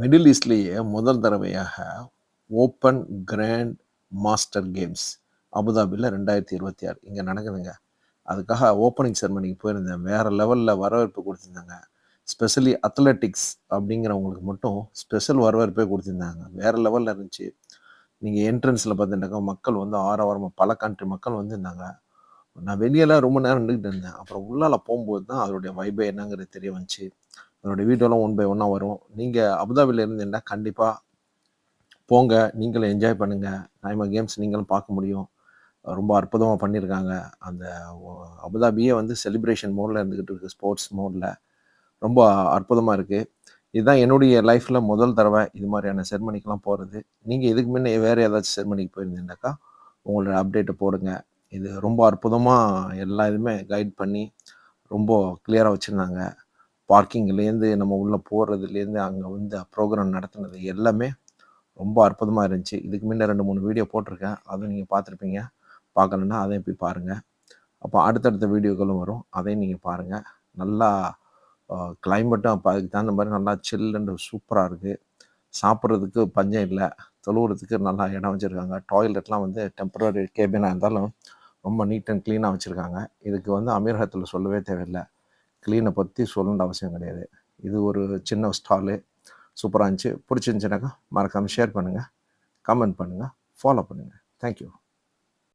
Middle ஈஸ்ட்லேயே முதல் தடவையாக open grand master games அபுதாபியில் ரெண்டாயிரத்தி இருபத்தி ஆறு. இங்கே நடக்குதுங்க. அதுக்காக ஓப்பனிங் செரமனிக்கு போயிருந்தேன். வேறு லெவலில் வரவேற்பு கொடுத்துருந்தாங்க. ஸ்பெஷலி அத்லெட்டிக்ஸ் அப்படிங்கிறவங்களுக்கு மட்டும் ஸ்பெஷல் வரவேற்பே கொடுத்துருந்தாங்க. வேறு லெவலில் இருந்துச்சு. நீங்கள் என்ட்ரன்ஸில் பார்த்துட்டாக்கா மக்கள் வந்து ஆரவாரமாக பல கண்ட்ரி மக்கள் வந்திருந்தாங்க. நான் வெளியெல்லாம் ரொம்ப நேரம் நின்றுக்கிட்டு இருந்தேன். அப்புறம் உள்ளால போகும்போது தான் அதோடைய வைபை என்னங்கிறது தெரிய வந்துச்சு. அதோடைய வீடியோலாம் ஒன் பை ஒன்னாக வரும். நீங்கள் அபுதாபியில் இருந்தீங்கன்னா கண்டிப்பாக போங்க. நீங்களும் என்ஜாய் பண்ணுங்கள் நாய்மா கேம்ஸ் நீங்களும் பார்க்க முடியும். ரொம்ப அற்புதமாக பண்ணியிருக்காங்க அந்த அபுதாபியே வந்து செலிப்ரேஷன் மோடில் இருந்துக்கிட்டு இருக்குது ஸ்போர்ட்ஸ் மோடில் ரொம்ப அற்புதமாக இருக்குது இதுதான் என்னுடைய லைஃப்பில் முதல் தடவை இது மாதிரியான செர்மனிக்கெலாம் போகிறது நீங்கள் இதுக்கு முன்னே வேறு ஏதாச்சும் செர்மனிக்கு போயிருந்தீங்கன்னாக்கா உங்களோட அப்டேட்டை போடுங்க. இது ரொம்ப அற்புதமாக எல்லா இதுவுமே கைட் பண்ணி ரொம்ப கிளியராக வச்சுருந்தாங்க. பார்க்கிங்லேருந்து நம்ம உள்ளே போகிறதுலேருந்து அங்கே வந்து ப்ரோக்ராம் நடத்துனது எல்லாமே ரொம்ப அற்புதமாக இருந்துச்சு. இதுக்கு முன்ன ரெண்டு மூணு வீடியோ போட்டிருக்கேன். அதை நீங்கள் பார்த்துருப்பீங்க. பார்க்கலன்னா அதையும் போய் பாருங்கள் அப்போ அடுத்தடுத்த வீடியோக்களும் வரும். அதையும் நீங்கள் பாருங்கள் நல்லா கிளைமேட்டும் அப்போ அதுக்கு தகுந்த மாதிரி நல்லா சில்லுன்னு சூப்பராக இருக்குது சாப்பிட்றதுக்கு பஞ்சம் இல்லை. தொழுவுறதுக்கு நல்லா இடம் வச்சுருக்காங்க. டாய்லெட்லாம் வந்து டெம்பரரி கேபினாக இருந்தாலும் ரொம்ப நீட் அண்ட் க்ளீனாக வச்சுருக்காங்க. இதுக்கு வந்து அமீரகத்தில் சொல்லவே தேவையில்லை. க்ளீனை பற்றி சொல்லணுன்ற அவசியம் கிடையாது. இது ஒரு சின்ன ஸ்டாலு சூப்பராக இருந்துச்சு. பிடிச்சிருந்துச்சுனாக்கா மறக்காமல் ஷேர் பண்ணுங்கள் கமெண்ட் பண்ணுங்கள் ஃபாலோ பண்ணுங்கள் தேங்க்யூ